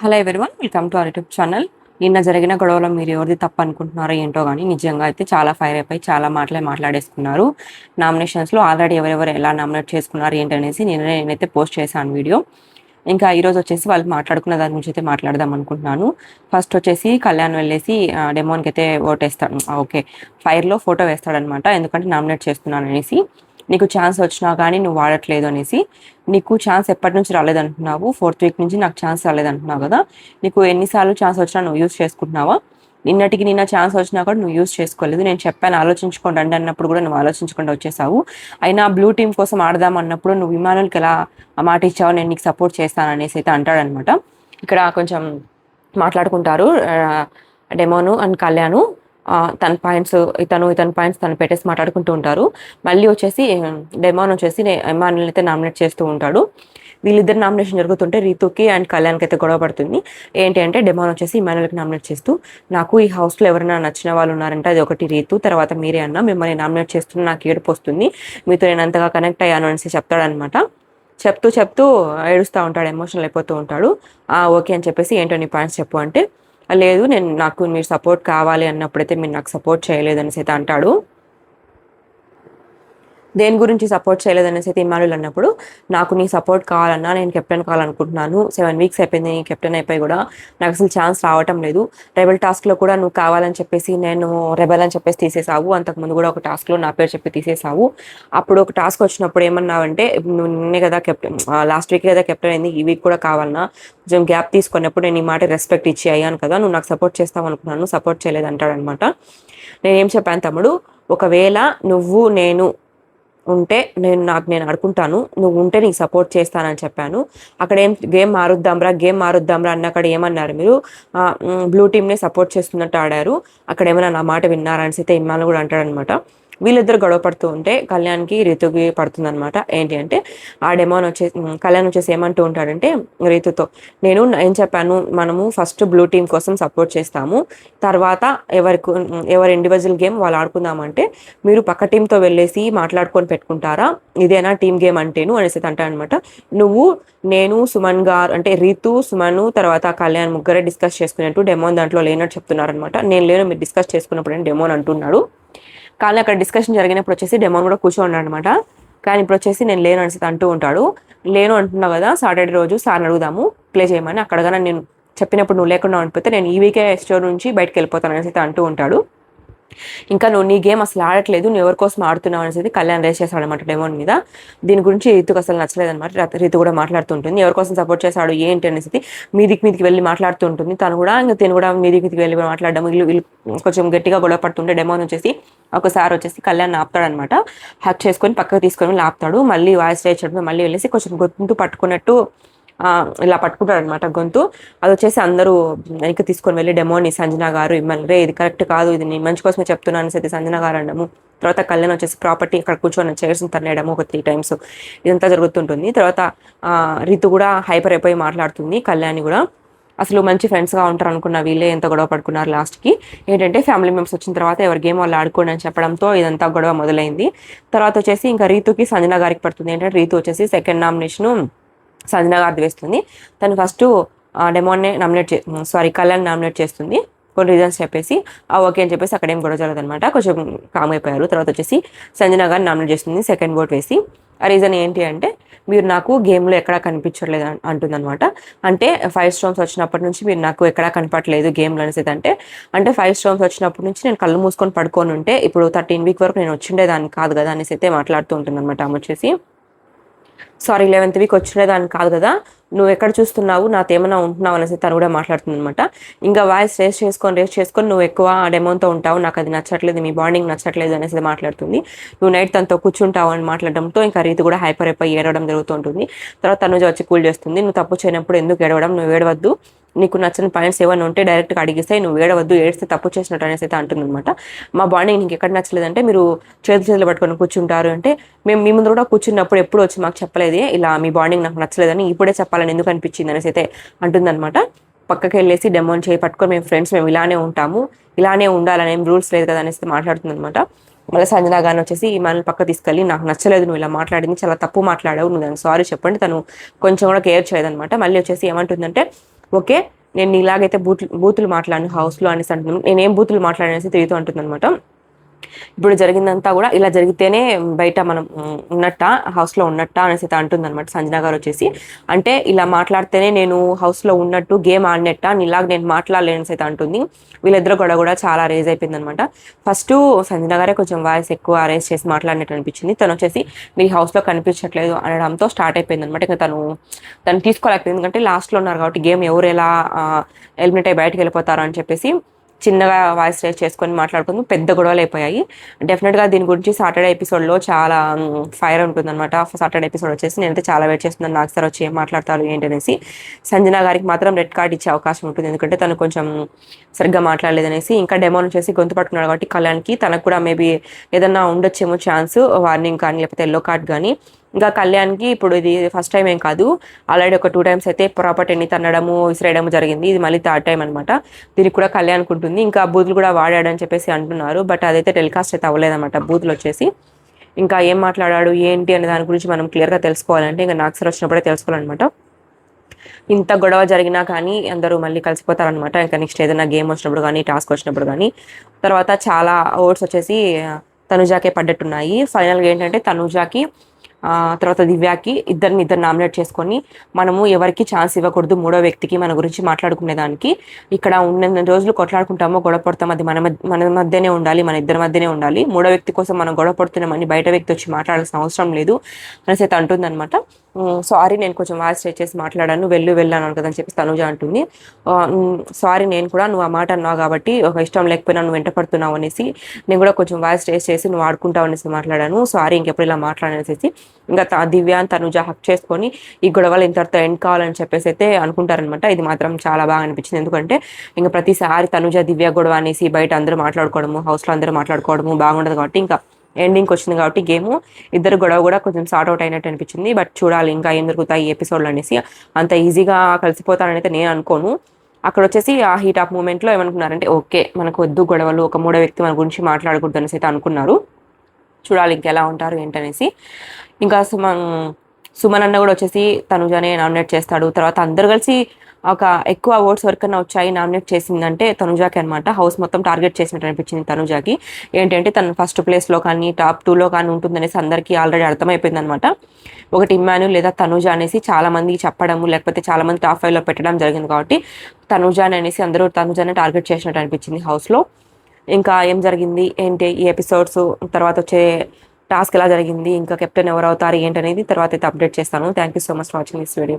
Hello everyone welcome to our YouTube channel నిన్న జరిగిన గొడవలో మీరు ఎవరిది తప్పు అనుకుంటున్నారో ఏంటో కానీ నిజంగా అయితే చాలా ఫైర్ అయిపోయి చాలా మాటలే మాట్లాడేసుకున్నారు. నామినేషన్స్లో ఆల్రెడీ ఎవరెవరు ఎలా నామినేట్ చేసుకున్నారు ఏంటనేసి నేను నేనైతే పోస్ట్ చేశాను వీడియో ఇంకా ఈరోజు వచ్చేసి వాళ్ళు మాట్లాడుకున్న దాని గురించి అయితే మాట్లాడదాం అనుకుంటున్నాను. ఫస్ట్ వచ్చేసి కళ్యాణ్ వెళ్ళేసి డెమోన్కి అయితే ఓటేస్తాడు. ఓకే. ఫైర్లో ఫోటో వేస్తాడనమాట ఎందుకంటే నామినేట్ చేస్తున్నాను అనేసి నీకు ఛాన్స్ వచ్చినా కానీ నువ్వు వాడట్లేదు అనేసి నీకు ఛాన్స్ ఎప్పటి నుంచి రాలేదంటున్నావు? ఫోర్త్ వీక్ నుంచి నాకు ఛాన్స్ రాలేదంటున్నావు కదా? నీకు ఎన్నిసార్లు ఛాన్స్ వచ్చినా నువ్వు యూస్ చేసుకుంటున్నావా? నిన్నటికి నిన్న ఛాన్స్ వచ్చినా కూడా నువ్వు యూస్ చేసుకోలేదు. నేను చెప్పాను ఆలోచించుకోండి రండి అన్నప్పుడు కూడా నువ్వు ఆలోచించకుండా వచ్చేసావు. అయినా బ్లూ టీం కోసం ఆడదాం అన్నప్పుడు నువ్వు విమానులకి ఎలా ఆ మాట ఇచ్చావు నేను నీకు సపోర్ట్ చేస్తాను అనేసి అయితే అంటాడనమాట ఇక్కడ కొంచెం మాట్లాడుకుంటారు డెమోను అండ్ కళ్యాణ్. తన పాయింట్స్ ఇతను ఇతని పాయింట్స్ తను పెట్టేసి మాట్లాడుకుంటూ ఉంటారు. మళ్ళీ వచ్చేసి డెమాన్ వచ్చేసి ఎమానుల్ అయితే నామినేట్ చేస్తూ ఉంటాడు. వీళ్ళిద్దరు నామినేషన్ జరుగుతుంటే రీతుకి అండ్ కళ్యాణ్కి అయితే గొడవ పడుతుంది. ఏంటి అంటే డెమాన్ వచ్చేసి ఇమానుయల్కి నామినేట్ చేస్తూ నాకు ఈ హౌస్లో ఎవరైనా నచ్చిన వాళ్ళు ఉన్నారంటే అది ఒకటి రీతు తర్వాత మీరే అన్న మిమ్మల్ని నామినేట్ చేస్తున్న నాకు ఏడుపు వస్తుంది. మీతో నేను అంతగా కనెక్ట్ అయ్యాను అనేసి చెప్తాడనమాట చెప్తూ చెప్తూ ఏడుస్తూ ఉంటాడు ఎమోషనల్ అయిపోతూ ఉంటాడు. ఓకే అని చెప్పేసి ఏంటో నీ పాయింట్స్ చెప్పు అంటే లేదు నేను నాకు మీరు సపోర్ట్ కావాలి అన్నప్పుడైతే మీరు నాకు సపోర్ట్ చేయలేదు అనేసి అయితే అంటాడు. దేని గురించి సపోర్ట్ చేయలేదనేసి అయితే ఇమానుల్ అన్నప్పుడు నాకు నీ సపోర్ట్ కావాలన్నా నేను కెప్టెన్ కావాలనుకుంటున్నాను. సెవెన్ వీక్స్ అయిపోయింది నేను కెప్టెన్ అయిపోయి కూడా నాకు అసలు ఛాన్స్ రావటం లేదు. రెబల్ టాస్క్లో కూడా నువ్వు కావాలని చెప్పేసి నేను రెబల్ అని చెప్పేసి తీసేసావు. అంతకుముందు కూడా ఒక టాస్క్లో నా పేరు చెప్పి తీసేసావు. అప్పుడు ఒక టాస్క్ వచ్చినప్పుడు ఏమన్నావంటే నువ్వు నిన్నే కదా కెప్టెన్ లాస్ట్ వీక్ కదా కెప్టెన్ అయింది ఈ వీక్ కూడా కావాలన్నా కొంచెం గ్యాప్ తీసుకున్నప్పుడు నేను ఈ మాట రెస్పెక్ట్ ఇచ్చి అయ్యాను కదా నువ్వు నాకు సపోర్ట్ చేస్తావు అనుకున్నాను సపోర్ట్ చేయలేదు అంటాడనమాట నేనేం చెప్పాను తమ్ముడు ఒకవేళ నువ్వు నేను ఉంటే నేను నాకు నేను ఆడుకుంటాను నువ్వు ఉంటే నీకు సపోర్ట్ చేస్తానని చెప్పాను. అక్కడ ఏం గేమ్ మారుద్దాంరా గేమ్ మారుద్దాంరా అన్న అక్కడ ఏమన్నారు మీరు? బ్లూ టీమ్ని సపోర్ట్ చేస్తున్నట్టు ఆడారు. అక్కడ ఏమైనా నా మాట విన్నారా అనేసి అయితే ఇమ్మాను కూడా అంటాడనమాట వీళ్ళిద్దరు గొడవ పడుతూ ఉంటే కళ్యాణ్కి రీతుకి పడుతుంది అనమాట ఏంటి అంటే ఆ డెమోన్ వచ్చేసి కళ్యాణ్ వచ్చేసి ఏమంటూ ఉంటాడంటే రీతుతో నేను ఏం చెప్పాను? మనము ఫస్ట్ బ్లూ టీం కోసం సపోర్ట్ చేస్తాము. తర్వాత ఎవరికి ఎవరి ఇండివిజువల్ గేమ్ వాళ్ళు ఆడుకుందామంటే మీరు పక్క టీంతో వెళ్ళేసి మాట్లాడుకొని పెట్టుకుంటారా? ఇదేనా టీం గేమ్ అంటేను అనేసి అంటాడనమాట నువ్వు నేను సుమన్ గారు అంటే రీతు సుమన్ తర్వాత కళ్యాణ్ ముగ్గురే డిస్కస్ చేసుకున్నట్టు డెమోన్ దాంట్లో లేనట్టు చెప్తున్నారనమాట నేను లేను మీరు డిస్కస్ చేసుకున్నప్పుడు డెమోన్ అంటున్నాడు. కానీ అక్కడ డిస్కషన్ జరిగినప్పుడు వచ్చేసి డెమోన్ కూడా కూర్చోండి అనమాట కానీ ఇప్పుడు వచ్చేసి నేను లేను అనేసి అంటూ ఉంటాడు. లేను అంటున్నావు కదా సాటర్డే రోజు సార్ని అడుగుదాము ప్లే చేయమని. అక్కడ నేను చెప్పినప్పుడు నువ్వు లేకుండా అనిపితే నేను ఈ వీకే స్టోర్ నుంచి బయటకు వెళ్ళిపోతాను అనేసి అయితే అంటూ ఉంటాడు. ఇంకా నువ్వు నీ గేమ్ అసలు ఆడట్లేదు నువ్వు ఎవరి కోసం ఆడుతున్నావు అనేసి కళ్యాణ్ రేస్ చేశాడు అనమాట డెమోన్ మీద. దీని గురించి రీతుకు అసలు నచ్చలేదు అనమాట రీతు కూడా మాట్లాడుతుంటుంది. ఎవరి కోసం సపోర్ట్ చేశాడు ఏంటి అనేసి మీదికి మీదికి వెళ్ళి మాట్లాడుతూ ఉంటుంది తను కూడా ఇంకా తిను కూడా మీదికి మీదికి వెళ్ళి మాట్లాడడం. వీళ్ళు వీళ్ళు కొంచెం గట్టిగా గొడవ పడుతుంటే డెమోన్ వచ్చేసి ఒకసారి వచ్చేసి కళ్యాణ్ ఆపుతాడు అనమాట హక్ చేసుకొని పక్కకు తీసుకొని వెళ్ళి ఆపుతాడు మళ్ళీ వాయిస్ రేచడం మళ్ళీ వెళ్ళేసి కొంచెం గొంతు పట్టుకున్నట్టు ఇలా పట్టుకుంటారనమాట గొంతు. అది వచ్చేసి అందరూ వెనక్కి తీసుకొని వెళ్ళి డెమోని సంజన గారు ఇమ్మని రే ఇది కరెక్ట్ కాదు ఇది నేను మంచి కోసమే చెప్తున్నాను సరే సంజన గారు అనడము. తర్వాత కళ్యాణ్ వచ్చేసి ప్రాపర్టీ ఇక్కడ కూర్చొని చైర్స్ తరలేయడము ఒక త్రీ టైమ్స్ ఇదంతా జరుగుతుంటుంది. తర్వాత రితు కూడా హైపర్ అయిపోయి మాట్లాడుతుంది కళ్యాణి కూడా. అసలు మంచి ఫ్రెండ్స్గా ఉంటారు అనుకున్న వీళ్ళే ఎంత గొడవ పడుకున్నారు లాస్ట్కి ఏంటంటే ఫ్యామిలీ మెంబర్స్ వచ్చిన తర్వాత ఎవరి గేమ్ వాళ్ళు ఆడుకోండి అని చెప్పడంతో ఇదంతా గొడవ మొదలైంది. తర్వాత వచ్చేసి ఇంకా రీతుకి సంజన గారికి పడుతుంది. ఏంటంటే రీతు వచ్చేసి సెకండ్ నామినేషను సంజన గారిది వేస్తుంది. తను ఫస్ట్ డెమోన్నే నామినేట్ చే సారీ కళ్యాణ్ నామినేట్ చేస్తుంది. కొన్ని రీజన్స్ చెప్పేసి ఆ ఓకే అని చెప్పేసి అక్కడేం గొడవ జరగదు అనమాట కొంచెం కామ్ అయిపోయారు. తర్వాత వచ్చేసి సంజన గారిని నామినేట్ చేస్తుంది. సెకండ్ ఓట్ వేసి. ఆ రీజన్ ఏంటి అంటే మీరు నాకు గేమ్లో ఎక్కడా కనిపించట్లేదు అంటుందన్నమాట. అంటే ఫైవ్ స్టోన్స్ వచ్చినప్పటి నుంచి మీరు నాకు ఎక్కడా కనపడలేదు గేమ్లో అనేసి. అంటే అంటే ఫైవ్ స్టోన్స్ వచ్చినప్పటి నుంచి నేను కళ్ళు మూసుకొని పడుకొని ఉంటే ఇప్పుడు థర్టీన్ వీక్ వరకు నేను వచ్చిండేదాన్ని కాదు కదా అనేసి అయితే మాట్లాడుతూ ఉంటుంది అనమాట ఆమె వచ్చేసి. సారీ లెవెన్త్ వీక్ వచ్చినదాన్ని కాదు కదా నువ్వు ఎక్కడ చూస్తున్నావు నాతో ఏమైనా ఉంటున్నావు అనేసి తను కూడా మాట్లాడుతుంది అనమాట ఇంకా వాయిస్ రేస్ చేసుకొని రేస్ చేసుకొని నువ్వు ఎక్కువ డెమోన్తో ఉంటావు నాకు అది నచ్చట్లేదు మీ బాండింగ్ నచ్చట్లేదు అనేసి మాట్లాడుతుంది. నువ్వు నైట్ తనతో కూర్చుంటావు అని మాట్లాడడంతో ఇంకా రీతి కూడా హైపర్ అయిపోయి ఏడవడం జరుగుతుంటుంది తర్వాత తను వచ్చి కూల్ చేస్తుంది నువ్వు తప్పు చేయనప్పుడు ఎందుకు ఏడవడం నువ్వు ఏడవద్దు నీకు నచ్చిన పాయింట్స్ ఏమైనా ఉంటే డైరెక్ట్గా అడిగిస్తే నువ్వు ఏడవద్దు ఏడిస్తే తప్పు చేసినట్టు అనేసి అయితే అంటుందన్నమాట. మా బాండింగ్ నీకు ఎక్కడ నచ్చలేదంటే మీరు చేతులు చేతులు పట్టుకొని కూర్చుంటారు అంటే మేము మీ ముందు కూడా కూర్చున్నప్పుడు ఎప్పుడు వచ్చి మాకు చెప్పలేదు ఇలా మీ బాండింగ్ నాకు నచ్చలేదని ఇప్పుడే చెప్పాలని ఎందుకు అనిపించింది అనేసి అయితే అంటుందన్నమాట. పక్కకి వెళ్ళేసి డెమోన్ చేయి పట్టుకొని మేము ఫ్రెండ్స్ మేము ఇలానే ఉంటాము ఇలానే ఉండాలనే రూల్స్ లేదు కదా అనేసి మాట్లాడుతుందన్నమాట. మళ్ళీ సంజన గాని వచ్చేసి మనల్ని పక్క తీసుకెళ్ళి నాకు నచ్చలేదు నువ్వు ఇలా మాట్లాడింది చాలా తప్పు మాట్లాడావు నువ్వు దానికి సారీ చెప్పండి తను కొంచెం కూడా కేర్ చేయదనమాట మళ్ళీ వచ్చేసి ఏమంటుందంటే ఓకే? నేను ఇలాగైతే బూతులు బూతులు మాట్లాడిన హౌస్లో అనేసి అంటున్నాను. నేనేం బూతులు మాట్లాడనేసి తిరుగుతూ అంటుంది అనమాట ఇప్పుడు జరిగిందంతా కూడా ఇలా జరిగితేనే బయట మనం ఉన్నట్ట హౌస్లో ఉన్నట్ట అనేసి అయితే అంటుంది అనమాట సంజన గారు వచ్చేసి. అంటే ఇలా మాట్లాడితేనే నేను హౌస్లో ఉన్నట్టు గేమ్ ఆడినట్ట ఇలాగ నేను మాట్లాడలేనసి అయితే అంటుంది. వీళ్ళిద్దరు కూడా కూడా చాలా రేజ్ అయిపోయింది అనమాట ఫస్ట్ సంజన గారే కొంచెం వాయిస్ ఎక్కువ రేజ్ చేసి మాట్లాడినట్టు అనిపించింది. తను వచ్చేసి మీ హౌస్లో కనిపించట్లేదు అనడంతో స్టార్ట్ అయిపోయింది అనమాట ఇంకా తను తను తీసుకోలేకపోయింది. ఎందుకంటే లాస్ట్లో ఉన్నారు కాబట్టి గేమ్ ఎవరు ఎలా ఎలిమినేట్ అయ్యి బయటకు వెళ్ళిపోతారు అని చెప్పేసి చిన్నగా వాయిస్ రేస్ చేసుకొని మాట్లాడుకుంది. పెద్ద గొడవలు అయిపోయాయి. డెఫినెట్గా దీని గురించి సాటర్డే ఎపిసోడ్లో చాలా ఫైర్ ఉంటుంది అనమాట సాటర్డే ఎపిసోడ్ వచ్చేసి నేనైతే చాలా వెయిట్ చేస్తున్నాను. నాకు సార్ వచ్చి ఏం మాట్లాడతారు ఏంటనేసి సంజన గారికి మాత్రం రెడ్ కార్డ్ ఇచ్చే అవకాశం ఉంటుంది. ఎందుకంటే తను కొంచెం సరిగ్గా మాట్లాడలేదనేసి ఇంకా డెమోన్ చేసి గొంతు పట్టుకున్నాడు కాబట్టి కళ్యాణ్కి తనకు కూడా మేబీ ఏదన్నా ఉండొచ్చేమో ఛాన్స్ వార్నింగ్ కానీ లేకపోతే ఎల్లో కార్డ్ కానీ. ఇంకా కళ్యాణ్కి ఇప్పుడు ఇది ఫస్ట్ టైం ఏం కాదు. ఆల్రెడీ ఒక టూ టైమ్స్ అయితే ప్రాపర్టీని తన్నడము విసిరేయడము జరిగింది. ఇది మళ్ళీ థర్డ్ టైం అనమాట దీనికి కూడా కళ్యాణ్కి ఉంటుంది. ఇంకా బూతులు కూడా వాడాడని చెప్పేసి అంటున్నారు. బట్ అదైతే టెలికాస్ట్ అయితే అవ్వలేదన్నమాట. బూతులు వచ్చేసి. ఇంకా ఏం మాట్లాడాడు ఏంటి అనే దాని గురించి మనం క్లియర్గా తెలుసుకోవాలంటే ఇంకా నాకు సార్ వచ్చినప్పుడే తెలుసుకోవాలన్నమాట. ఇంత గొడవ జరిగినా కానీ అందరూ మళ్ళీ కలిసిపోతారనమాట ఇంకా నెక్స్ట్ ఏదైనా గేమ్ వచ్చినప్పుడు కానీ టాస్క్ వచ్చినప్పుడు కానీ. తర్వాత చాలా ఓట్స్ వచ్చేసి తనుజాకే పడ్డట్టున్నాయి. ఫైనల్గా ఏంటంటే తనుజాకి తర్వాత దివ్యాకి ఇద్దరిని ఇద్దరు నామినేట్ చేసుకొని మనము ఎవరికి ఛాన్స్ ఇవ్వకూడదు మూడో వ్యక్తికి మన గురించి మాట్లాడుకునేదానికి. ఇక్కడ ఉన్న రోజులు కొట్లాడుకుంటామో గొడవ పడతాం అది మన మన మధ్యనే ఉండాలి మన ఇద్దరి మధ్యనే ఉండాలి. మూడో వ్యక్తి కోసం మనం గొడవ పడుతున్నామని బయట వ్యక్తి వచ్చి మాట్లాడాల్సిన అవసరం లేదు అనేసి అయితే అంటుందన్నమాట. సారీ నేను కొంచెం వాయిస్ స్ట్రెచ్ చేసి మాట్లాడాను. వెళ్ళు వెళ్ళాను కదా అని చెప్పి తనుజ అంటుంది. సారీ నేను కూడా నువ్వు ఆ మాట అన్నావు కాబట్టి ఒక ఇష్టం లేకపోయినా నువ్వు వెంట పడుతున్నావు అనేసి నేను కూడా కొంచెం వాయిస్ స్ట్రెచ్ చేసి నువ్వు ఆడుకుంటావు అనేసి మాట్లాడాను. సారీ ఇంకెప్పుడు ఇలా మాట్లాడనేసి ఇంకా దివ్య తనుజ హక్ చేసుకొని ఈ గొడవలు ఇంతటితో ఎండ్ కావాలని చెప్పేసి అయితే అనుకుంటారనమాట ఇది మాత్రం చాలా బాగా అనిపించింది. ఎందుకంటే ఇంకా ప్రతిసారి తనుజ దివ్య గొడవ అనేసి బయట అందరూ మాట్లాడుకోవడము హౌస్లో అందరూ మాట్లాడుకోవడము బాగుండదు కాబట్టి ఇంకా ఎండింగ్కి వచ్చింది కాబట్టి గేమ్. ఇద్దరు గొడవ కూడా కొంచెం సార్ట్ అవుట్ అయినట్టు అనిపించింది. బట్ చూడాలి ఇంకా ఏం దొరుకుతాయి ఎపిసోడ్లు అనేసి. అంత ఈజీగా కలిసిపోతానని అయితే నేను అనుకోను. అక్కడ వచ్చేసి ఆ హీట్ ఆఫ్ మూమెంట్లో ఏమనుకున్నారంటే ఓకే మనకు వద్దు గొడవలు. ఒక మూడో వ్యక్తి మన గురించి మాట్లాడకూడదు అనేసి అయితే అనుకున్నారు. చూడాలి ఇంకెలా ఉంటారు ఏంటనేసి. ఇంకా మనం సుమన్ అన్న కూడా వచ్చేసి తనుజానే నామినేట్ చేస్తాడు. తర్వాత అందరు కలిసి ఒక ఎక్కువ అవార్డ్స్ వరకన్నా వచ్చాయి నామినేట్ చేసిందంటే తనుజాకి అనమాట హౌస్ మొత్తం టార్గెట్ చేసినట్టు అనిపించింది తనుజాకి. ఏంటంటే తను ఫస్ట్ ప్లేస్లో కానీ టాప్ టూలో కానీ ఉంటుందనేసి అందరికీ ఆల్రెడీ అర్థమైపోయింది అనమాట ఒకటి ఇమ్మాను లేదా తనుజ అనేసి చాలామంది చెప్పడము లేకపోతే చాలామంది టాప్ ఫైవ్లో పెట్టడం జరిగింది కాబట్టి తనుజాని అనేసి అందరూ తనుజానే టార్గెట్ చేసినట్టు అనిపించింది హౌస్లో ఇంకా ఏం జరిగింది? ఏంటి? ఈ ఎపిసోడ్స్ తర్వాత వచ్చే టాస్క్ ఎలా జరిగింది ఇంకా కెప్టెన్ ఎవరు అవుతారు ఏంటనేది తర్వాత అయితే అప్డేట్ చేస్తాను. Thank you so much watching this video